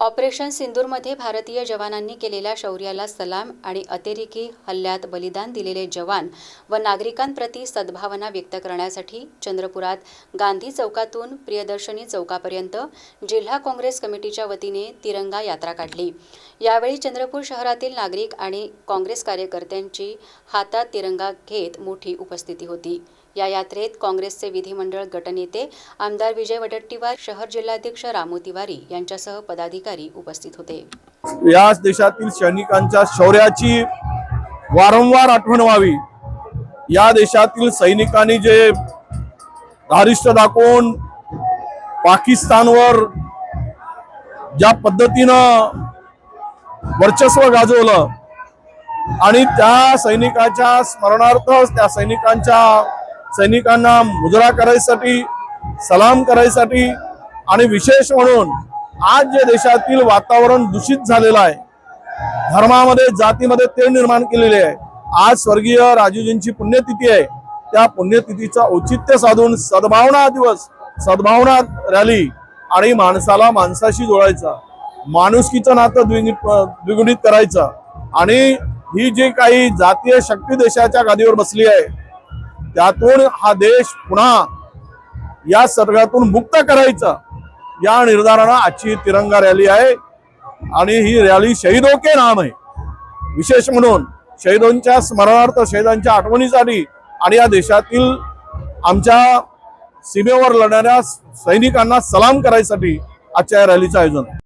Operation सिंदूरमध्ये भारतीय जवानांनी केलेल्या शौर्याला सलाम आणि अतिरेकी हल्ल्यात बलिदान दिलेले जवान व नागरिकांप्रती सद्भावना व्यक्त करण्यासाठी चंद्रपुरात गांधी चौकातून प्रियदर्शनी चौकापर्यंत जिल्हा काँग्रेस कमिटीच्या वतीने तिरंगा यात्रा काढली. यावेळी चंद्रपूर शहरातील नागरिक आणि काँग्रेस कार्यकर्त्यांची हातात तिरंगा घेत मोठी उपस्थिती होती. या यात्रेत काँग्रेसचे विधिमंडळ गटनेते आमदार विजय वडट्टीवार शहर जिल्हाध्यक्ष रामू तिवारी यांच्यासह पदाधिकारी उपस्थित होते. या देशातील सैनिकांच्या शौर्याची वारंवार आठवण व्हावी. या देशातील सैनिकांनी जे धारिष्ट दाखवून पाकिस्तानवर ज्या पद्धतीनं वर्चस्व गाजवलं आणि त्या सैनिकाच्या स्मरणार्थ त्या सैनिकांच्या सैनिकांना मुजरा करायसाठी सलाम करायसाठी आणि विशेष म्हणून आज जे देशातील वातावरण दूषित झालेलं आहे धर्मामध्ये जातीमध्ये ते निर्माण केलेले आहे आज स्वर्गीय राजूजींची पुण्यतिथी आहे त्या पुण्यतिथीचं औचित्य साधून सद्भावना दिवस सद्भावना रॅली आणि माणसाला माणसाशी जोडायचा माणुसकीचं नातं द्विगुणित द्विगुणित करायचं आणि ही जी काही जातीय शक्ती देशाच्या गादीवर बसली आहे त्यातून हा देश पुन्हा या सर्गातून मुक्त करायचा या निर्धारानं आजची तिरंगा रॅली आहे. आणि ही रॅली शहीदो के नाम आहे. विशेष म्हणून शहीदांच्या स्मरणार्थ शहीदांच्या आठवणीसाठी आणि या देशातील आमच्या सीमेवर लढणाऱ्या सैनिकांना सलाम करायसाठी आजच्या या रॅलीचं आयोजन आहे.